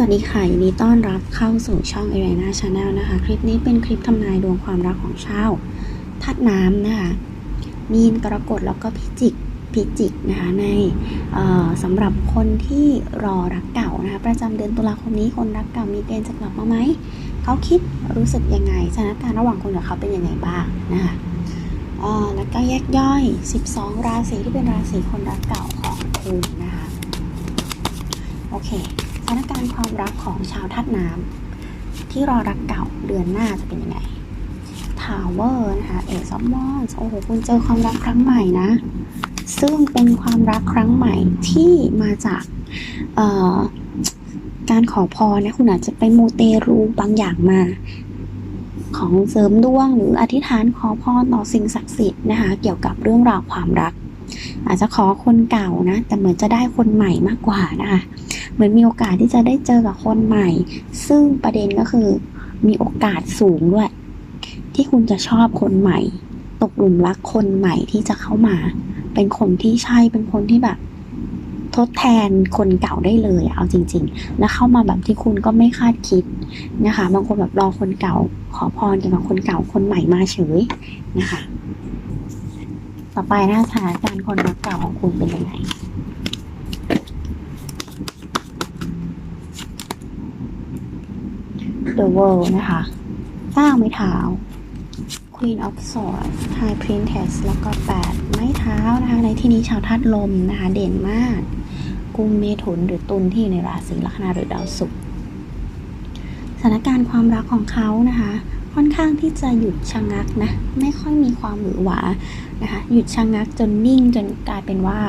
สวัสดีค่ะยินดีต้อนรับเข้าสู่ช่อง a r e n a Channel นะคะ คลิปนี้เป็นคลิปทำนายดวงความรักของชาวธาตุน้ำนะคะมีนกรกฎแล้วก็พิจิกพิจิกนะคะในสำหรับคนที่รอรักเก่านะคะประจำเดือนตุลาคมนี้คนรักเก่ามีเกณฑ์จะกลับมาไหมเขาคิดรู้สึกยังไงสถานการณ์ระหว่างคุณกับเขาเป็นยังไงบ้างนะคะแล้วก็แยกย่อย 12 ราศีที่เป็นราศีคนรักเก่าของคุณนะคะโอเค สถานการณ์ความรักของชาวธาตุน้ำที่รอรักเก่าเดือนหน้าจะเป็นยังไงทาวเวอร์นะคะเอซอมมอนโอ้โหคุณเจอความรักครั้งใหม่นะ ซึ่งเป็นความรักครั้งใหม่ที่มาจากการขอพรนะคุณอาจจะไปมูเตรูบางอย่างมา ของเสริมดวงหรืออธิษฐานขอพรต่อสิ่งศักดิ์สิทธิ์นะคะ เกี่ยวกับเรื่องราวความรัก อาจจะขอคนเก่านะ แต่เหมือนจะได้คนใหม่มากกว่านะคะ เหมือนมีโอกาสที่จะได้เจอกับคนใหม่ ซึ่งประเด็นก็คือมีโอกาสสูงด้วย ที่คุณจะชอบคนใหม่ ตกหลุมรักคนใหม่ที่จะเข้ามา เป็นคนที่ใช่เป็นคนที่แบบ ทดแทนคนเก่าได้เลยเอาจริง ๆ แล้วเข้ามาแบบที่คุณก็ไม่คาดคิดนะคะ บางคนแบบรอคนเก่า ขอพรเกี่ยวกับคนเก่าคนใหม่มาเฉยนะคะ ต่อไปนะสถานการณ์คนรักเก่าของคุณเป็นยังไง The World นะคะก้าไม้เท้า Queen of Swords High Princess แล้วก็ 8 ไม้เท้านะคะ ในที่นี้ชาวธาตุลมนะคะ เด่นมาก กุมเมถุนหรือตุลที่อยู่ในราศีลัคนาหรือดาวศุกร์สถานการณ์ความรักของเขานะคะ ค่อนข้างที่จะหยุดชะงักนะ ไม่ค่อยมีความหวือหวานะคะ หยุดชะงักจนนิ่งจนกลายเป็นว่า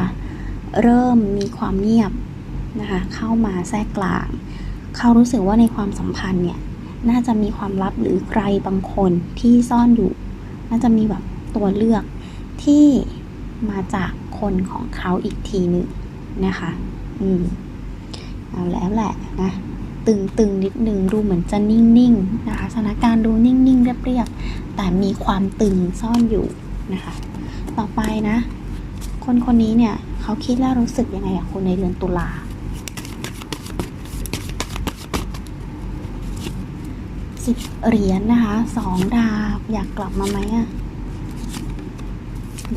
เริ่มมีความเงียบนะคะ เข้ามาแทรกกลาง เขารู้สึกว่าในความสัมพันธ์เนี่ย น่าจะมีความลับหรือใครบางคนที่ซ่อนอยู่ น่าจะมีแบบตัวเลือกที่มาจากคนของเขาอีกทีหนึ่งนะคะ อืม เอาแล้วแหละนะตึงตึงๆนิดนึงดูเหมือนจะนิ่งๆนะคะ สถานการณ์ดูนิ่งๆเรียบๆ แต่มีความตึงซ่อนอยู่นะคะ ต่อไปนะ คนคนนี้เนี่ย เขาคิดและรู้สึกยังไงกับคุณในเดือนตุลา สิบเหรียญนะคะสองดาบ อยากกลับมาไหมอะ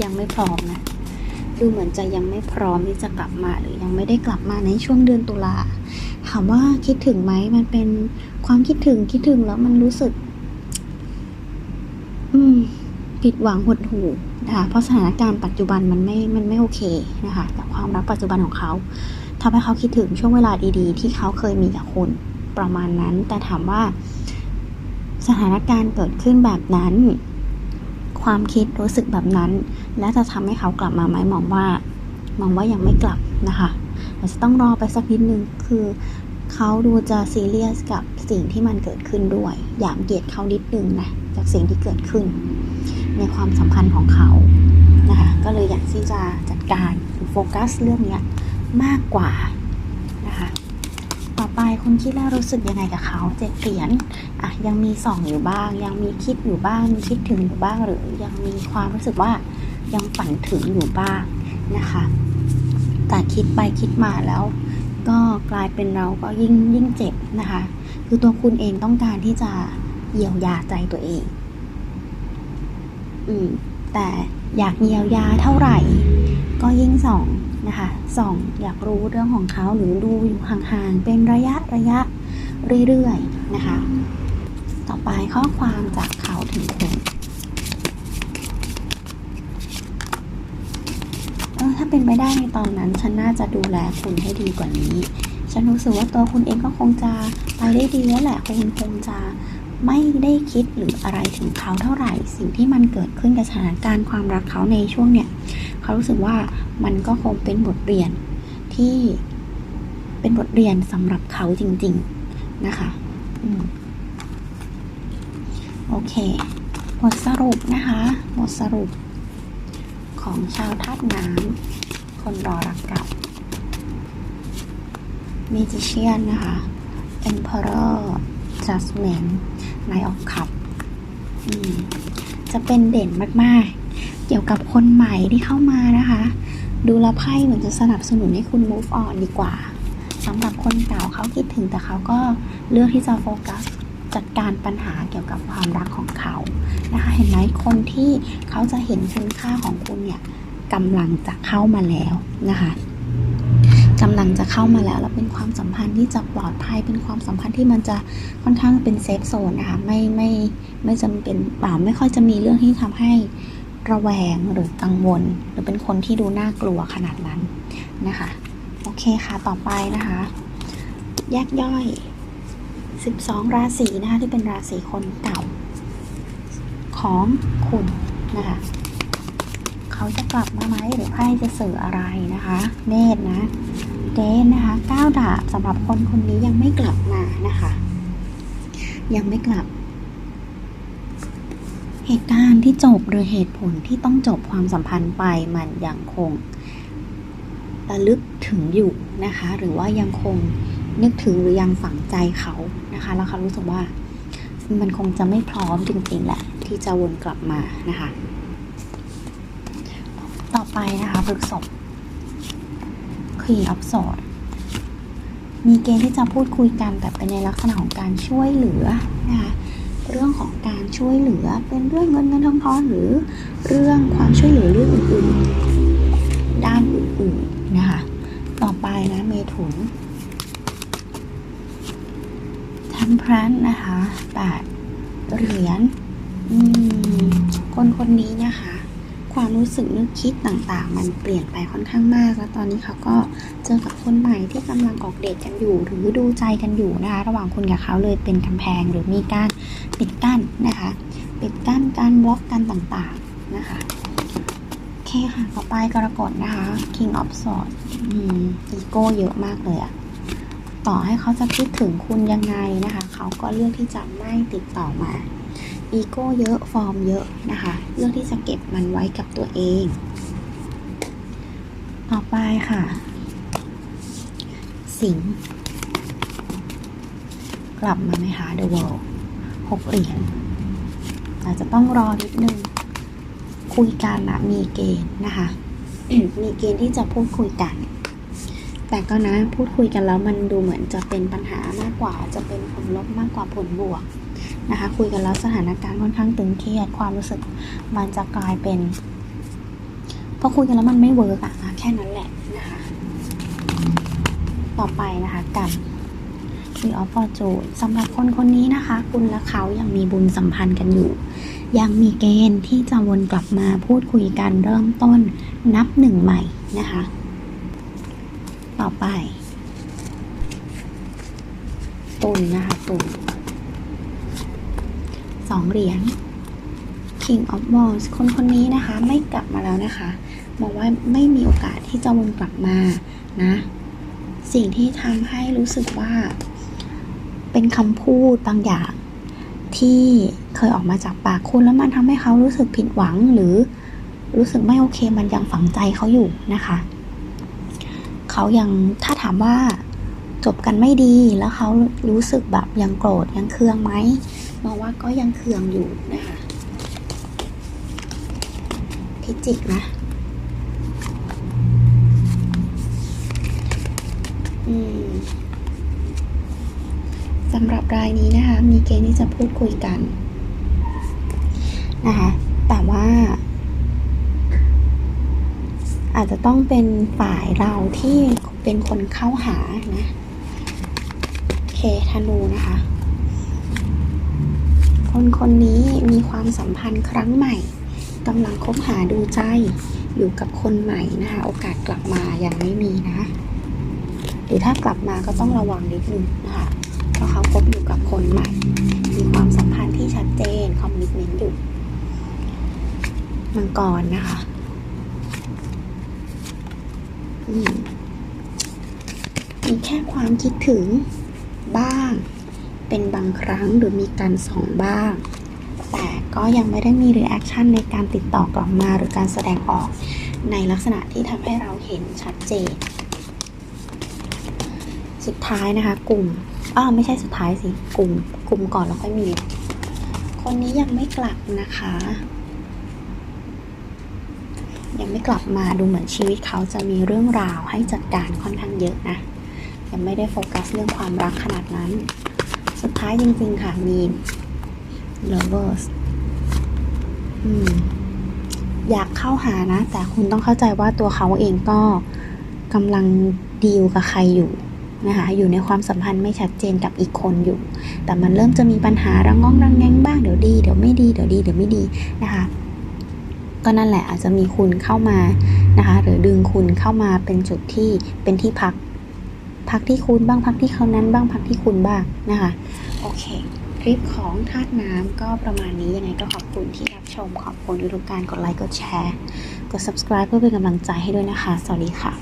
ยังไม่พร้อมนะ ดูเหมือนจะยังไม่พร้อมที่จะกลับมาหรือยังไม่ได้กลับมาในช่วงเดือนตุลาถามว่าคิดถึงไหมมันเป็นความคิดถึงคิดถึงแล้วมันรู้สึก อืมผิดหวังหดหู่นะคะเพราะสถานการณ์ปัจจุบันมันไม่ มันไม่โอเคนะคะกับความรักปัจจุบันของเขาทำให้เขาคิดถึงช่วงเวลาดีๆ ที่เขาเคยมีกับคุณประมาณนั้น แต่ถามว่า สถานการณ์เกิดขึ้นแบบนั้น ความคิดรู้สึกแบบนั้น และจะทำให้เขากลับมาไหมมองว่า มองว่ายังไม่กลับนะคะอาจจะต้องรอไปสักนิดนึงคือเขาดูจะซีเรียสกับสิ่งที่มันเกิดขึ้นด้วย อยากเกียดเขานิดนึงนะจากสิ่งที่เกิดขึ้น ในความสัมพันธ์ของเขานะคะก็เลยอยากที่จะจัดการโฟกัสเรื่องนี้มากกว่า ต่อไปคุณคิดแล้วรู้สึกยังไงกับเขาเจ็ดเหรียญอะยังมีส่องอยู่บ้าง ยังมีคิดอยู่บ้างมีคิดถึงอยู่บ้างหรือยังมีความรู้สึกว่ายังฝันถึงอยู่บ้างนะคะแต่คิดไปคิดมาแล้ว ก็กลายเป็นเราก็ยิ่งยิ่งเจ็บนะคะ คือตัวคุณเองต้องการที่จะเยียวยาใจตัวเอง อืมแต่อยากเยียวยาเท่าไหร่ ก็ยิ่งส่อง นะคะส่องอยากรู้เรื่องของเขาหรือดูอยู่ห่างๆเป็นระยะระยะเรื่อยๆนะคะ ต่อไปข้อความจากเขาถึงคุณถ้าเป็นไปได้ในตอนนั้น ฉันน่าจะดูแลคุณให้ดีกว่านี้ ฉันรู้สึกว่าตัวคุณเองก็คงจะไปได้ดีแล้วแหละคุณคงจะไม่ได้คิดหรืออะไรถึงเขาเท่าไหร่ สิ่งที่มันเกิดขึ้นกับสถานการณ์ความรักเขาในช่วงเนี้ย เขารู้สึกว่ามันก็คงเป็นบทเรียนที่เป็นบทเรียนสำหรับเขาจริง ๆ นะคะอืมโอเค บทสรุปนะคะ บทสรุปของชาวธาตุน้ำคนรอรักเก่า Magician นะคะ Emperor Judgment Knight of Cup อืมจะเป็นเด่นมากๆเกี่ยวกับคนใหม่ที่เข้ามานะคะ ดูแลไพ่เหมือนจะสนับสนุนให้คุณ move on ดีกว่าสำหรับคนเก่าเขาคิดถึงแต่เขาก็เลือกที่จะโฟกัสจัดการปัญหาเกี่ยวกับความรักของเขานะคะ เห็นไหมคนที่เขาจะเห็นคุณค่าของคุณเนี่ยกำลังจะเข้ามาแล้วนะคะกำลังจะเข้ามาแล้วแล้วเป็นความสัมพันธ์ที่จะปลอดภัยเป็นความสัมพันธ์ที่มันจะค่อนข้างเป็นเซฟโซนนะคะไม่ไม่ไม่จำเป็นป่าไม่ค่อยจะมีเรื่องที่ทำให้ ระแวงหรือกังวล หรือเป็นคนที่ดูน่ากลัวขนาดนั้นนะคะ โอเคค่ะต่อไปนะคะ แยกย่อย 12 ราศีนะคะที่เป็นราศีคนเก่า ของคุณนะคะเขาจะกลับมาไหมหรือไพ่จะสื่ออะไรนะคะ เมษนะเดนนะคะก้าวดาบสำหรับคนคนนี้ยังไม่กลับมานะคะ ยังไม่กลับ เหตุการณ์ที่จบหรือเหตุผลที่ต้องจบความสัมพันธ์ไปมันยังคงระลึกถึงอยู่นะคะ หรือว่ายังคงนึกถึงหรือยังฝังใจเขานะคะ แล้วเขารู้สึกว่ามันคงจะไม่พร้อมจริงๆแหละ ที่จะวนกลับมานะคะ ต่อไปนะคะพฤกษบ Queen of Swords มีเกณฑ์ที่จะพูดคุยกันแต่เป็นในลักษณะของการช่วยเหลือนะคะ เรื่องของการช่วยเหลือเป็นเรื่องเงินเงินทองทองหรือเรื่องความช่วยเหลือเรื่องอื่นๆ ด้านอื่นๆนะคะต่อไปนะเมถุนทัมพรันนะคะแปดเหรียญอืมคนคนนี้นะคะ ความรู้สึกนึกคิดต่างๆ มันเปลี่ยนไปค่อนข้างมาก แล้วตอนนี้เขาก็เจอกับคนใหม่ที่กำลังออกเดทกันอยู่ หรือดูใจกันอยู่นะคะ ระหว่างคุณกับเขาเลยเป็นกำแพงหรือมีการ ปิดกั้นนะคะ ปิดกั้นการบล็อกกันต่างๆนะคะโอเคค่ะต่อไปกรกฎนะคะ King of Swords อืมอีโก้เยอะมากเลยอะต่อให้เขาจะคิดถึงคุณยังไงนะคะ เขาก็เลือกที่จะไม่ติดต่อมาอีโก้เยอะฟอร์มเยอะนะคะเลือกที่จะเก็บมันไว้กับตัวเอง ต่อไปค่ะ สิงห์กลับมาไหมคะ The World หกเหรียญอาจจะต้องรอนิดนึง คุยกันนะมีเกณฑ์นะคะ มีเกณฑ์ที่จะพูดคุยกัน แต่ก็นะพูดคุยกันแล้วมันดูเหมือนจะเป็นปัญหามากกว่าจะเป็นผลลบมากกว่าผลบวกนะคะ คุยกันแล้วสถานการณ์ค่อนข้างตึงเครียด ความรู้สึกมันจะกลายเป็นพอคุยกันแล้วมันไม่เวิร์กอะแค่นั้นแหละนะคะ ต่อไปนะคะกัน มีออฟฟอร์จูนสำหรับคนคนนี้นะคะ คุณและเขายังมีบุญสัมพันธ์กันอยู่ ยังมีเกณฑ์ที่จะวนกลับมาพูดคุยกันเริ่มต้นนับหนึ่งใหม่นะคะ ต่อไป ตุนนะคะตุนสองเหรียญ King of Wands คนคนนี้นะคะไม่กลับมาแล้วนะคะมองว่าไม่มีโอกาสที่จะวนกลับมานะ สิ่งที่ทำให้รู้สึกว่า เป็นคำพูดบางอย่าง ที่เคยออกมาจากปากคุณแล้วมันทำให้เขารู้สึกผิดหวังหรือรู้สึกไม่โอเคมันยังฝังใจเขาอยู่นะคะ เขายังถ้าถามว่าจบกันไม่ดีแล้วเขารู้สึกแบบยังโกรธยังเคืองไหมมองว่าก็ยังเคืองอยู่นะคะพิจิกนะอืม สำหรับรายนี้นะคะ มีเกณฑ์ที่จะพูดคุยกันนะคะ แต่ว่า อาจจะต้องเป็นฝ่ายเราที่เป็นคนเข้าหานะเคธนูนะคะ คนคนนี้มีความสัมพันธ์ครั้งใหม่กำลังคบหาดูใจอยู่กับคนใหม่นะคะ โอกาสกลับมายังไม่มีนะ หรือถ้ากลับมาก็ต้องระวังนิดนึงนะคะ เขาคบอยู่กับคนใหม่ มีความสัมพันธ์ที่ชัดเจนคอมมิชเมนต์อยู่มังกรนะคะมมีแค่ความคิดถึงบ้าง เป็นบางครั้งหรือมีการส่องบ้าง แต่ก็ยังไม่ได้มีรีแอคชั่นในการติดต่อกลับมาหรือการแสดงออกในลักษณะที่ทำให้เราเห็นชัดเจน สุดท้ายนะคะกลุ่ม อ้าไม่ใช่สุดท้ายสิกลุ่มกลุ่มก่อนแล้วค่อยมี คนนี้ยังไม่กลับนะคะ ยังไม่กลับมาดูเหมือนชีวิตเขาจะมีเรื่องราวให้จัดการค่อนข้างเยอะนะยังไม่ได้โฟกัสเรื่องความรักขนาดนั้น สุดท้ายจริง ๆ ค่ะมี lovers อืมอยากเข้าหานะ แต่คุณต้องเข้าใจว่าตัวเขาเองก็กำลังดีลกับใครอยู่ นะคะอยู่ในความสัมพันธ์ไม่ชัดเจนกับอีกคนอยู่ แต่มันเริ่มจะมีปัญหาระงง้องรังแงงบ้างเดี๋ยวดีเดี๋ยวไม่ดีเดี๋ยวดีเดี๋ยวไม่ดีนะคะก็นั่นแหละอาจจะมีคุณเข้ามานะคะหรือดึงคุณเข้ามาเป็นจุดที่เป็นที่พัก พักที่คุณบ้างพักที่เขานั้นบ้างพักที่คุณบ้างนะคะโอเคคลิปของธาตุน้ำก็ประมาณนี้ยังไงก็ขอบคุณที่รับชมขอบคุณทุกการกดไลค์กดแชร์ กด subscribe เพื่อเป็นกำลังใจให้ด้วยนะคะ สวัสดีค่ะ